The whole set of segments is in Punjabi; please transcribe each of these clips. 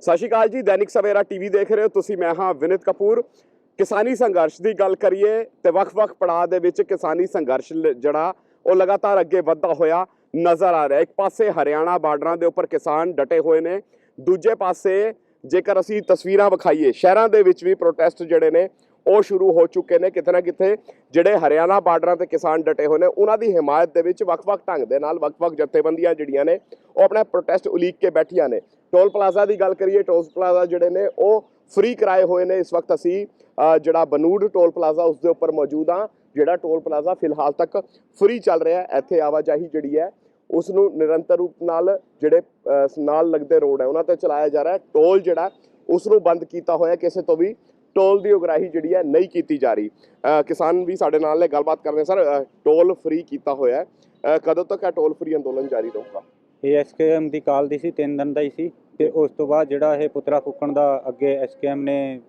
ਸਤਿ ਸ਼੍ਰੀ ਅਕਾਲ ਜੀ, ਦੈਨਿਕ ਸਵੇਰਾ ਟੀਵੀ ਦੇਖ ਰਹੇ ਹੋ ਤੁਸੀਂ, ਮੈਂ ਹਾਂ ਵਿਨਿਤ ਕਪੂਰ। ਕਿਸਾਨੀ ਸੰਘਰਸ਼ ਦੀ ਗੱਲ ਕਰੀਏ ਤੇ ਵੱਖ-ਵੱਖ ਪੜਾਅ ਦੇ ਵਿੱਚ ਕਿਸਾਨੀ ਸੰਘਰਸ਼ ਲ- ਜਿਹੜਾ ਉਹ ਲਗਾਤਾਰ ਅੱਗੇ ਵੱਧਦਾ ਹੋਇਆ ਨਜ਼ਰ ਆ ਰਿਹਾ। ਇੱਕ ਪਾਸੇ ਹਰਿਆਣਾ ਬਾਰਡਰਾਂ ਦੇ ਉੱਪਰ ਕਿਸਾਨ ਡਟੇ ਹੋਏ ਨੇ, ਦੂਜੇ ਪਾਸੇ ਜੇਕਰ ਅਸੀਂ ਤਸਵੀਰਾਂ ਵਿਖਾਈਏ, ਸ਼ਹਿਰਾਂ ਦੇ ਵਿੱਚ ਵੀ ਪ੍ਰੋਟੈਸਟ ਜਿਹੜੇ ਨੇ, ਉਹ ਸ਼ੁਰੂ ਹੋ ਚੁੱਕੇ ਨੇ। ਕਿਤੇ ਨਾ ਕਿਤੇ ਜਿਹੜੇ ਹਰਿਆਣਾ ਬਾਰਡਰਾਂ ਤੇ ਕਿਸਾਨ ਡਟੇ ਹੋਏ ਨੇ, ਉਹਨਾਂ ਦੀ ਹਿਮਾਇਤ ਦੇ ਵਿੱਚ ਵੱਖ-ਵੱਖ ਢੰਗ ਦੇ ਨਾਲ ਵੱਖ-ਵੱਖ ਜਥੇਬੰਦੀਆਂ ਜਿਹੜੀਆਂ ਨੇ, ਉਹ ਆਪਣਾ ਪ੍ਰੋਟੈਸਟ ਉਲੀਕ ਕੇ ਬੈਠੀਆਂ ਨੇ। ਟੋਲ ਪਲਾਜ਼ਾ ਦੀ ਗੱਲ ਕਰੀਏ ਟੋਲ ਪਲਾਜ਼ਾ ਜਿਹੜੇ ਨੇ, ਉਹ ਫ੍ਰੀ ਕਰਾਏ ਹੋਏ ਨੇ। ਇਸ ਵਕਤ ਅਸੀਂ ਜਿਹੜਾ ਬਨੂੜ ਟੋਲ ਪਲਾਜ਼ਾ ਉਸ ਦੇ ਉੱਪਰ ਮੌਜੂਦ ਹਾਂ, ਜਿਹੜਾ ਟੋਲ ਪਲਾਜ਼ਾ ਫਿਲਹਾਲ ਤੱਕ ਫ੍ਰੀ ਚੱਲ ਰਿਹਾ ਹੈ। ਇੱਥੇ ਆਵਾਜਾਈ ਜਿਹੜੀ ਹੈ, ਉਸ ਨੂੰ ਨਿਰੰਤਰ ਰੂਪ ਨਾਲ ਜਿਹੜੇ ਨਾਲ ਲੱਗਦੇ ਰੋਡ ਹੈ, ਉਹਨਾਂ ਤੇ ਚਲਾਇਆ ਜਾ ਰਿਹਾ ਹੈ। ਟੋਲ ਜਿਹੜਾ, ਉਸ ਨੂੰ ਬੰਦ ਕੀਤਾ ਹੋਇਆ ਕਿਸੇ ਤੋਂ ਵੀ ਟੋਲ ਦੀ ਉਗਰਾਹੀ ਜਿਹੜੀ ਹੈ, ਨਹੀਂ ਕੀਤੀ ਜਾ ਰਹੀ। ਕਿਸਾਨ ਵੀ ਸਾਡੇ ਨਾਲ ਨੇ, ਗੱਲਬਾਤ ਕਰਦੇ ਸਰ ਟੋਲ ਫ੍ਰੀ ਕੀਤਾ ਹੋਇਆ ਕਦੋਂ ਤੱਕ ਇਹ ਟੋਲ ਫ੍ਰੀ ਅੰਦੋਲਨ ਜਾਰੀ ਰਹੂਗਾ? ਇਹ ਐਸਕੇਐਮ ਦੀ ਕਾਲ ਦੀ ਸੀ ਤਿੰਨ ਦਿਨ ਦਾ ਹੀ ਸੀ ਤੇ ਉਸ ਤੋਂ ਬਾਅਦ ਜਿਹੜਾ ਇਹ ਪੁਤਰਾ ਫੂਕਣ ਦਾ ਅੱਗੇ ਐਸਕੇਐਮ ਨੇ।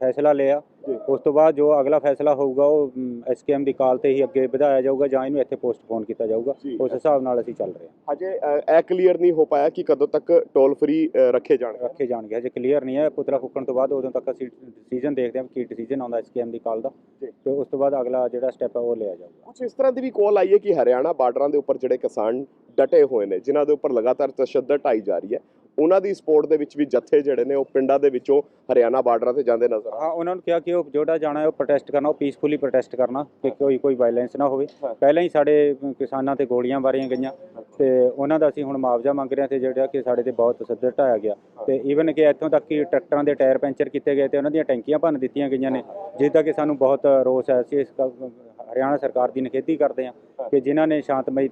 ਫੈਸਲਾ ਲਿਆ। ਉਸ ਤੋਂ ਬਾਅਦ ਜੋ ਅਗਲਾ ਫੈਸਲਾ ਹੋਊਗਾ ਉਹ ਐਸਕੇਐਮ ਦੀ ਕਾਲ ਤੇ ਹੀ ਅੱਗੇ ਵਧਾਇਆ ਜਾਊਗਾ ਜਾਂ ਇਹਨੂੰ ਇੱਥੇ ਪੋਸਟਪੋਨ ਕੀਤਾ ਜਾਊਗਾ। ਉਸ ਹਿਸਾਬ ਨਾਲ ਅਸੀਂ ਚੱਲ ਰਹੇ ਹਾਂ। ਹਜੇ ਅ, ਇਹ ਕਲੀਅਰ ਨਹੀਂ ਹੋ ਪਾਇਆ ਕਿ ਕਦੋਂ ਤੱਕ ਟੋਲ ਫ੍ਰੀ ਰੱਖੇ ਜਾਣਗੇ। ਰੱਖੇ ਜਾਣਗੇ। ਹਜੇ ਕਲੀਅਰ ਨਹੀਂ ਹੈ। ਪੁਤਰਾ ਫੂਕਣ ਤੋਂ ਬਾਅਦ ਉਦੋਂ ਤੱਕ ਅਸੀਂ ਡਿਸੀਜਨ ਦੇਖਦੇ ਹਾਂ ਕਿ ਡਿਸੀਜਨ ਆਉਂਦਾ ਐਸਕੇਐਮ ਦੀ ਕਾਲ ਦਾ। ਤੇ ਉਸ ਤੋਂ ਬਾਅਦ ਅਗਲਾ ਜਿਹੜਾ ਸਟੈਪ ਹੈ ਉਹ ਲਿਆ ਜਾਊਗਾ। ਕੁਝ ਇਸ ਤਰ੍ਹਾਂ ਦੀ ਵੀ ਕਾਲ ਆਈ ਹੈ ਕਿ ਹਰਿਆਣਾ ਬਾਰਡਰਾਂ ਦੇ ਉੱਪਰ ਜਿਹੜੇ ਕਿਸਾਨ ਡਟੇ ਹੋਏ ਨੇ ਜਿਨ੍ਹਾਂ ਦੇ ਉੱਪਰ ਲਗਾਤਾਰ ਤਸ਼ੱਦਦ ਢਾਈ ਜਾ ਰਹੀ ਹੈ। ਉਹਨਾਂ ਦੀ ਸਪੋਰਟ ਦੇ ਵਿੱਚ ਵੀ ਜੱਥੇ ਜਿਹੜੇ ਨੇ ਉਹ ਪਿੰਡਾਂ ਦੇ ਵਿੱਚੋਂ ਹਰਿਆਣਾ ਬਾਰਡਰਾਂ ਤੇ ਜਾਂਦੇ ਨਜ਼ਰ ਆ ਹਾਂ ਉਹਨਾਂ ਨੂੰ ਕਿਹਾ ਕਿ ਉਹ ਜਿਹੜਾ ਜਾਣਾ ਹੈ ਉਹ ਪ੍ਰੋਟੈਸਟ ਕਰਨਾ ਉਹ ਪੀਸਫੁਲੀ ਪ੍ਰੋਟੈਸਟ ਕਰਨਾ ਕਿ ਕੋਈ ਕੋਈ ਵਾਇਲੈਂਸ ਨਾ ਹੋਵੇ। ਪਹਿਲਾਂ ਹੀ ਸਾਡੇ ਕਿਸਾਨਾਂ ਤੇ ਗੋਲੀਆਂ ਮਾਰੀਆਂ ਗਈਆਂ ਤੇ ਉਹਨਾਂ ਦਾ ਅਸੀਂ ਹੁਣ ਮੁਆਵਜ਼ਾ ਮੰਗ ਰਹੇ ਹਾਂ ਤੇ ਜਿਹੜਾ ਕਿ ਸਾਡੇ ਤੇ ਬਹੁਤ ਤਸੱਦਦ ਢਾਇਆ ਗਿਆ। ਤੇ ਈਵਨ ਕਿ ਇੱਥੋਂ ਤੱਕ ਕਿ ਟਰੈਕਟਰਾਂ ਦੇ ਟਾਇਰ ਪੈਂਚਰ ਕੀਤੇ ਗਏ ਤੇ ਉਹਨਾਂ ਦੀਆਂ ਟੈਂਕੀਆਂ ਭੰਨ ਦਿੱਤੀਆਂ ਗਈਆਂ ਨੇ ਜਿਸ ਦਾ ਕਿ ਸਾਨੂੰ ਬਹੁਤ ਰੋਸ ਹੈ ਅਸੀਂ ਇਸ ਹਰਿਆਣਾ ਸਰਕਾਰ ਦੀ ਨਿਖੇਧੀ ਕਰਦੇ ਹਾਂ ਕਿ ਜਿਨ੍ਹਾਂ ਨੇ ਸ਼ਾਂਤਮਈ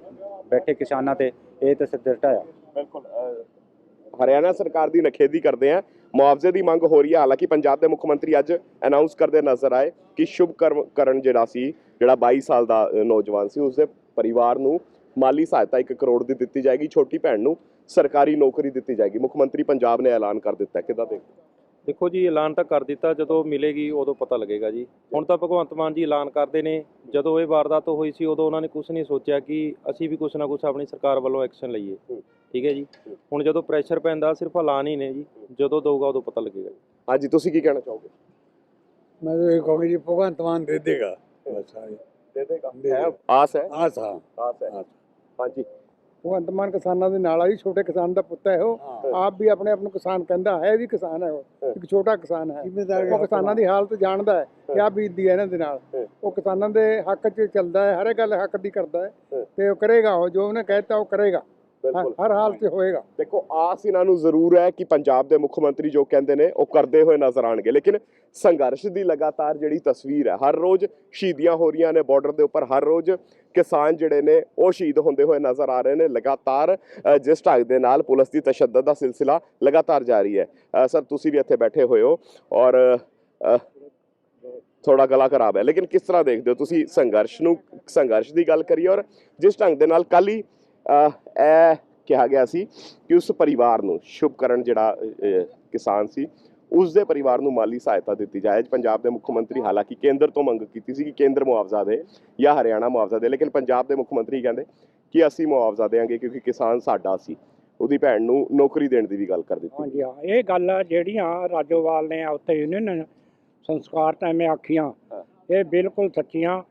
ਬੈਠੇ ਕਿਸਾਨਾਂ ਤੇ ਇਹ ਤਸੱਦਦ ਢਾਇਆ। ਬਿਲਕੁਲ ਹਰਿਆਣਾ ਸਰਕਾਰ ਦੀ ਨਖੇਦੀ ਕਰਦੇ ਆ, ਮੁਆਵਜ਼ੇ ਦੀ ਮੰਗ ਹੋ ਰਹੀ ਹੈ ਹਾਲਾਂਕਿ ਪੰਜਾਬ ਦੇ ਮੁੱਖ ਮੰਤਰੀ ਅੱਜ ਅਨਾਉਂਸ ਕਰਦੇ ਨਜ਼ਰ ਆਏ ਕਿ ਸ਼ੁਭ ਕਰਮ ਕਰਨ ਜਿਹੜਾ ਸੀ, ਜਿਹੜਾ 22 ਸਾਲ ਦਾ ਨੌਜਵਾਨ ਸੀ, ਉਸਦੇ ਪਰਿਵਾਰ ਨੂੰ ਮਾਲੀ ਸਹਾਇਤਾ 1 ਕਰੋੜ ਦੀ ਦਿੱਤੀ ਜਾਏਗੀ, ਛੋਟੀ ਭੈਣ ਨੂੰ ਸਰਕਾਰੀ ਨੌਕਰੀ ਦਿੱਤੀ ਜਾਏਗੀ। ਮੁੱਖ ਮੰਤਰੀ ਪੰਜਾਬ ਨੇ ਐਲਾਨ ਕਰ ਦਿੱਤਾ ਹੈ। ਕਿਦਾਂ ਦੇ ਦੇਖੋ ਜੀ ਐਲਾਨ ਤਾਂ ਕਰ ਦਿੱਤਾ ਜਦੋਂ ਮਿਲੇਗੀ ਉਦੋਂ ਪਤਾ ਲੱਗੇਗਾ ਜੀ। ਹੁਣ ਤਾਂ ਭਗਵੰਤ ਮਾਨ ਜੀ ਐਲਾਨ ਕਰਦੇ ਨੇ। ਜਦੋਂ ਇਹ ਵਾਰਦਾਤ ਹੋਈ ਸੀ ਉਦੋਂ ਉਹਨਾਂ ਨੇ ਕੁਝ ਨਹੀਂ ਸੋਚਿਆ ਕਿ ਅਸੀਂ ਵੀ ਕੁਝ ਨਾ ਕੁਝ ਆਪਣੀ ਸਰਕਾਰ ਵੱਲੋਂ ਐਕਸ਼ਨ ਲਈਏ। ਠੀਕ ਹੈ ਜੀ? ਹੁਣ ਜਦੋਂ ਪ੍ਰੈਸ਼ਰ ਪੈਂਦਾ ਸਿਰਫ ਐਲਾਨ ਹੀ ਨੇ ਜੀ। ਜਦੋਂ ਦਊਗਾ ਉਦੋਂ ਪਤਾ ਲੱਗੇਗਾ ਜੀ। ਹਾਂਜੀ ਤੁਸੀਂ ਕੀ ਕਹਿਣਾ ਚਾਹੋਗੇ? ਮੈਂ ਤਾਂ ਇਹ ਕਹੂੰਗਾ ਜੀ ਭਗਵੰਤ ਮਾਨ ਦੇ ਦੇਗਾ। ਬਸ ਹਾਂਜੀ ਦੇ ਦੇਗਾ। ਆਸ ਹੈ? ਆਸ ਹੈ। ਆਸ ਹੈ। ਹਾਂਜੀ। ਭਗਵੰਤ ਮਾਨ ਕਿਸਾਨਾਂ ਦੇ ਨਾਲ ਆ ਛੋਟੇ ਕਿਸਾਨ ਦਾ ਪੁੱਤ ਹੈ ਉਹ। ਆਪ ਵੀ ਆਪਣੇ ਆਪ ਨੂੰ ਕਿਸਾਨ ਕਹਿੰਦਾ ਹੈ ਵੀ ਕਿਸਾਨ ਹੈ ਉਹ ਇੱਕ ਛੋਟਾ ਕਿਸਾਨ ਹੈ। ਉਹ ਕਿਸਾਨਾਂ ਦੀ ਹਾਲਤ ਜਾਣਦਾ ਹੈ ਕਿ ਆ ਬੀਤਦੀ ਹੈ ਇਹਨਾਂ ਦੇ ਨਾਲ। ਉਹ ਕਿਸਾਨਾਂ ਦੇ ਹੱਕ 'ਚ ਚੱਲਦਾ ਹੈ ਹਰ ਇੱਕ ਗੱਲ ਹੱਕ ਦੀ ਕਰਦਾ ਹੈ। ਤੇ ਉਹ ਕਰੇਗਾ ਉਹ ਜੋ ਉਹਨੇ ਕਹਿਤਾ ਉਹ ਕਰੇਗਾ। ਬਿਲਕੁਲ। ਹਰ ਹਾਲਤ 'ਚ ਹੋਏਗਾ। ਦੇਖੋ ਆਸ ਇਹਨਾਂ ਨੂੰ ਜ਼ਰੂਰ ਹੈ ਕਿ ਪੰਜਾਬ ਦੇ ਮੁੱਖ ਮੰਤਰੀ ਜੋ ਕਹਿੰਦੇ ਨੇ ਉਹ ਕਰਦੇ ਹੋਏ ਨਜ਼ਰ ਆਣਗੇ ਲੇਕਿਨ ਸੰਘਰਸ਼ ਦੀ ਲਗਾਤਾਰ ਜਿਹੜੀ ਤਸਵੀਰ ਹੈ ਹਰ ਰੋਜ਼ ਸ਼ਹੀਦੀਆਂ ਹੋ ਰਹੀਆਂ ਨੇ ਬਾਰਡਰ ਦੇ ਉੱਪਰ ਹਰ ਰੋਜ਼ ਕਿਸਾਨ ਜਿਹੜੇ ਨੇ ਉਹ ਸ਼ਹੀਦ ਹੁੰਦੇ ਹੋਏ ਨਜ਼ਰ ਆ ਰਹੇ ਨੇ। ਲਗਾਤਾਰ ਜਿਸ ਢੰਗ ਦੇ ਨਾਲ ਪੁਲਿਸ ਦੀ ਤਸ਼ੱਦਦ ਦਾ ਸਿਲਸਿਲਾ ਲਗਾਤਾਰ ਜਾਰੀ ਹੈ। ਸਰ ਤੁਸੀਂ ਵੀ ਇੱਥੇ ਬੈਠੇ ਹੋਏ ਹੋ ਔਰ ਥੋੜਾ ਗਲਾ ਖਰਾਬ ਹੈ। ਲੇਕਿਨ ਕਿਸ ਤਰ੍ਹਾਂ ਦੇਖਦੇ ਹੋ ਤੁਸੀਂ ਸੰਘਰਸ਼ ਨੂੰ ਸੰਘਰਸ਼ ਦੀ ਗੱਲ ਕਰੀਏ ਔਰ ਜਿਸ ਢੰਗ ਦੇ ਨਾਲ ਕੱਲ ਹੀ ਇਹ ਕਿਹਾ ਗਿਆ ਸੀ ਕਿ ਉਸ ਪਰਿਵਾਰ ਨੂੰ ਸ਼ੁਭਕਰਨ ਜਿਹੜਾ ਕਿਸਾਨ ਸੀ ਉਸ ਦੇ ਪਰਿਵਾਰ ਨੂੰ ਮਾਲੀ ਸਹਾਇਤਾ ਦਿੱਤੀ ਜਾਏ। ਪੰਜਾਬ ਦੇ ਮੁੱਖ ਮੰਤਰੀ ਹਾਲਾਂਕਿ ਕੇਂਦਰ ਤੋਂ ਮੰਗ ਕੀਤੀ ਸੀ ਕਿ ਕੇਂਦਰ ਮੁਆਵਜ਼ਾ ਦੇ ਜਾਂ ਹਰਿਆਣਾ ਮੁਆਵਜ਼ਾ ਦੇ ਲੇਕਿਨ ਪੰਜਾਬ ਦੇ ਮੁੱਖ ਮੰਤਰੀ ਕਹਿੰਦੇ ਕਿ ਅਸੀਂ ਮੁਆਵਜ਼ਾ ਦੇਵਾਂਗੇ ਕਿਉਂਕਿ ਕਿਸਾਨ ਸਾਡਾ ਸੀ। ਉਹਦੀ ਭੈਣ ਨੂੰ ਨੌਕਰੀ ਦੇਣ ਦੀ ਵੀ ਗੱਲ ਕਰ ਦਿੱਤੀ। ਹਾਂਜੀ ਹਾਂ ਇਹ ਗੱਲ ਆ ਜਿਹੜੀਆਂ ਰਾਜੋਵਾਲ ਨੇ ਉੱਥੇ ਯੂਨੀਅਨ ਸੰਸਕਾਰ ਤਾਂ ਆਖੀਆਂ। ਇਹ ਬਿਲਕੁਲ ਸੱਚੀਆਂ।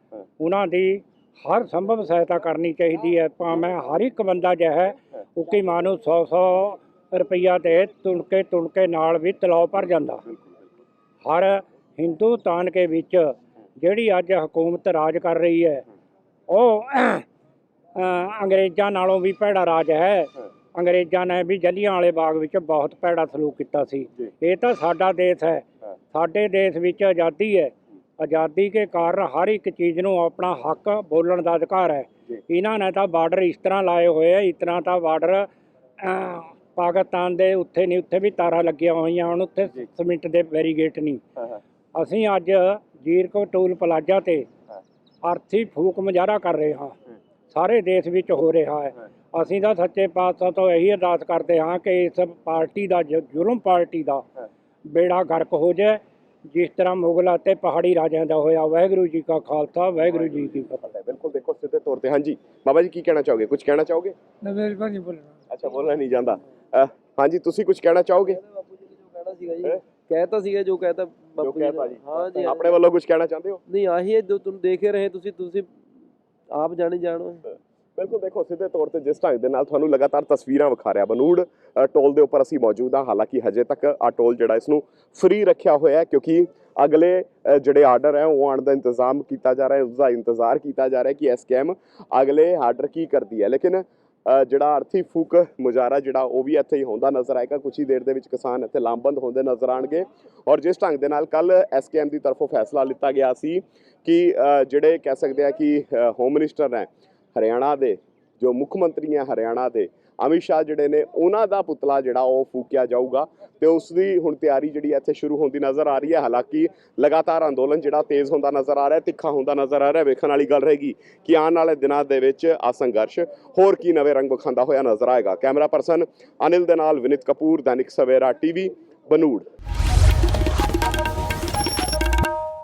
ਉਹਨਾਂ ਦੀ ਹਰ ਸੰਭਵ ਸਹਾਇਤਾ ਕਰਨੀ ਚਾਹੀਦੀ ਹੈ। ਭਾਵੇਂ ਹਰ ਇੱਕ ਬੰਦਾ ਜੋ ਹੈ ਉਕੀ ਮਾਂ ਨੂੰ 100 100 ਰੁਪਈਆ ਦੇ ਤੁਣਕੇ ਤੁਣਕੇ ਨਾਲ ਵੀ ਤਲਾਅ ਭਰ ਜਾਂਦਾ। ਹਰ ਹਿੰਦੁਸਤਾਨ ਕੇ ਵਿੱਚ ਜਿਹੜੀ ਅੱਜ ਹਕੂਮਤ ਰਾਜ ਕਰ ਰਹੀ ਹੈ ਉਹ ਅੰਗਰੇਜ਼ਾਂ ਨਾਲੋਂ ਵੀ ਭੈੜਾ ਰਾਜ ਹੈ। ਅੰਗਰੇਜ਼ਾਂ ਨੇ ਵੀ ਜੱਲੀਆਂ ਵਾਲੇ ਬਾਗ ਵਿੱਚ ਬਹੁਤ ਭੈੜਾ ਸਲੂਕ ਕੀਤਾ ਸੀ। ਇਹ ਤਾਂ ਸਾਡਾ ਦੇਸ਼ ਹਾਂ। ਸਾਡੇ ਦੇਸ਼ ਵਿੱਚ ਆਜ਼ਾਦੀ ਹੈ। ਆਜ਼ਾਦੀ ਕੇ ਕਾਰਨ ਹਰ ਇੱਕ ਚੀਜ਼ ਨੂੰ ਆਪਣਾ ਹੱਕ ਬੋਲਣ ਦਾ ਅਧਿਕਾਰ ਹੈ। ਇਹਨਾਂ ਨੇ ਤਾਂ ਬਾਰਡਰ ਇਸ ਤਰ੍ਹਾਂ ਲਾਏ ਹੋਏ ਆ ਇਸ ਤਰ੍ਹਾਂ ਤਾਂ ਬਾਰਡਰ ਪਾਕਿਸਤਾਨ ਦੇ ਉੱਥੇ ਨਹੀਂ ਉੱਥੇ ਵੀ ਤਾਰਾਂ ਲੱਗੀਆਂ ਹੋਈਆਂ ਹੁਣ ਉੱਥੇ। ਸੀਮਿੰਟ ਦੇ ਬੈਰੀਗੇਟ ਨਹੀਂ। ਅਸੀਂ ਅੱਜ ਜੀਰਕੋ ਟੂਲ ਪਲਾਜ਼ਾ ਤੇ। ਅਰਥੀ ਫੂਕ ਮੁਜ਼ਾਹਰਾ ਕਰ ਰਹੇ ਹਾਂ ਸਾਰੇ ਦੇਸ਼ ਵਿੱਚ ਹੋ ਰਿਹਾ ਹੈ ਅਸੀਂ ਤਾਂ ਸੱਚੇ ਪਾਤਸ਼ਾਹ ਤੋਂ ਇਹੀ ਅਰਦਾਸ ਕਰਦੇ ਹਾਂ ਕਿ ਇਸ ਪਾਰਟੀ ਦਾ ਜ- ਜ਼ੁਲਮ ਪਾਰਟੀ ਦਾ। ਬੇੜਾ ਗਰਕ ਹੋ ਜਾਏ ਜਿਸ ਤਰ੍ਹਾਂ ਮੁਗਲ ਅਤੇ ਪਹਾੜੀ ਰਾਜਿਆਂ ਦਾ ਹੋਇਆ ਵਾਹਿਗੁਰੂ ਜੀ ਕਾ ਖਾਲਸਾ ਵਾਹਿਗੁਰੂ ਜੀ ਕੀ ਫਤਿਹ। ਬਿਲਕੁਲ ਦੇਖੋ ਸਿੱਧੇ ਤੌਰ ਤੇ। ਹਾਂਜੀ ਬਾਬਾ ਜੀ ਕੀ ਕਹਿਣਾ ਚਾਹੋਗੇ? ਕੁਝ ਕਹਿਣਾ ਚਾਹੋਗੇ? ਨਵੇਲ ਭਾਜੀ ਬੋਲਣਾ। ਅੱਛਾ ਬੋਲਣਾ ਨਹੀਂ ਜਾਂਦਾ। ਹਾਂਜੀ ਤੁਸੀਂ ਕੁਝ ਕਹਿਣਾ ਚਾਹੋਗੇ? ਸੀਗਾ ਜੀ ਹੈਂ? ਕਹਿਤਾ ਸੀਗਾ ਜੋ ਕਹਿਤਾ ਬਾਪੂ ਜੀ ਨੇ। ਕਹਿਤਾ ਜੀ। ਹਾਂ ਜੀ ਆਪਣੇ ਵੱਲੋਂ ਕੁਝ ਕਹਿਣਾ ਚਾਹੁੰਦੇ ਹੋ? ਨਹੀਂ ਆਹੀ ਹੈ ਜੋ ਤੁਹਾਨੂੰ ਦੇਖ ਹੀ ਰਹੇ ਤੁਸੀਂ ਤੁਸੀਂ ਆਪ ਜਾਣੀ ਜਾਣੋ ਬਿਲਕੁਲ ਦੇਖੋ, ਸਿੱਧੇ ਤੌਰ ਤੇ ਜਿਸ ਢੰਗ ਦੇ ਨਾਲ ਤੁਹਾਨੂੰ ਲਗਾਤਾਰ ਤਸਵੀਰਾਂ ਵਿਖਾ ਰਿਹਾ ਬਨੂੜ ਟੋਲ ਦੇ ਉੱਪਰ ਅਸੀਂ ਮੌਜੂਦ ਹਾਂ। ਹਾਲਾਂਕਿ ਹਜੇ ਤੱਕ ਆ ਟੋਲ ਜਿਹੜਾ ਇਸ ਨੂੰ ਫ੍ਰੀ ਰੱਖਿਆ ਹੋਇਆ ਹੈ ਕਿਉਂਕਿ ਅਗਲੇ ਜਿਹੜੇ ਆਰਡਰ ਹੈ, ਉਹ ਆਉਣ ਦਾ ਇੰਤਜ਼ਾਮ ਕੀਤਾ ਜਾ ਰਿਹਾ ਹੈ ਉਸ ਦਾ ਇੰਤਜ਼ਾਰ ਕੀਤਾ ਜਾ ਰਿਹਾ ਹੈ ਕਿ ਇਹ ਸਕੈਮ ਅਗਲੇ ਆਰਡਰ ਕੀ ਕਰਦੀ ਹੈ। ਲੇਕਿਨ ਜਿਹੜਾ ਅਰਥੀ ਫੂਕ ਮੁਜ਼ਾਰਾ ਜਿਹੜਾ, ਉਹ ਵੀ ਇੱਥੇ ਹੀ ਹੁੰਦਾ ਨਜ਼ਰ ਆਏਗਾ। ਕੁਝ ਹੀ ਦੇਰ ਦੇ ਵਿੱਚ ਕਿਸਾਨ ਇੱਥੇ ਲਾਮਬੰਦ ਹੁੰਦੇ ਨਜ਼ਰ ਆਣਗੇ ਔਰ ਜਿਸ ਢੰਗ ਦੇ ਨਾਲ ਕੱਲ ਐਸਕੇਐਮ ਦੀ ਤਰਫੋਂ ਫੈਸਲਾ ਲਿੱਤਾ ਗਿਆ ਸੀ ਕਿ ਜਿਹੜੇ ਕਹਿ ਸਕਦੇ ਆ ਕਿ ਹੋਮ ਮਿਨਿਸਟਰ ਨੇ ਹਰਿਆਣਾ ਦੇ, ਜੋ ਮੁੱਖ ਮੰਤਰੀ ਹੈ ਹਰਿਆਣਾ ਦੇ, ਅਮਿਤ ਸ਼ਾਹ ਜਿਹੜੇ ਨੇ, ਉਹਨਾਂ ਦਾ ਪੁਤਲਾ ਜਿਹੜਾ ਉਹ ਫੂਕਿਆ ਜਾਊਗਾ ਤੇ ਉਸ ਦੀ ਹੁਣ ਤਿਆਰੀ ਜਿਹੜੀ ਇੱਥੇ ਸ਼ੁਰੂ ਹੁੰਦੀ ਨਜ਼ਰ ਆ ਰਹੀ ਹੈ। ਹਾਲਾਂਕਿ ਲਗਾਤਾਰ ਅੰਦੋਲਨ ਜਿਹੜਾ ਤੇਜ਼ ਹੁੰਦਾ ਨਜ਼ਰ ਆ ਰਿਹਾ, ਤਿੱਖਾ ਹੁੰਦਾ ਨਜ਼ਰ ਆ ਰਿਹਾ। ਵੇਖਣ ਵਾਲੀ ਗੱਲ ਰਹੇਗੀ ਕਿ ਆਉਣ ਵਾਲੇ ਦਿਨਾਂ ਦੇ ਵਿੱਚ ਆ ਸੰਘਰਸ਼ ਹੋਰ ਕੀ ਨਵੇਂ ਰੰਗ ਵਿਖਾਉਂਦਾ ਹੋਇਆ ਨਜ਼ਰ ਆਏਗਾ। ਕੈਮਰਾ ਪਰਸਨ ਅਨਿਲ ਦੇ ਨਾਲ ਵਿਨਿਤ ਕਪੂਰ, ਦੈਨਿਕ ਸਵੇਰਾ ਟੀਵੀ, ਬਨੂੜ।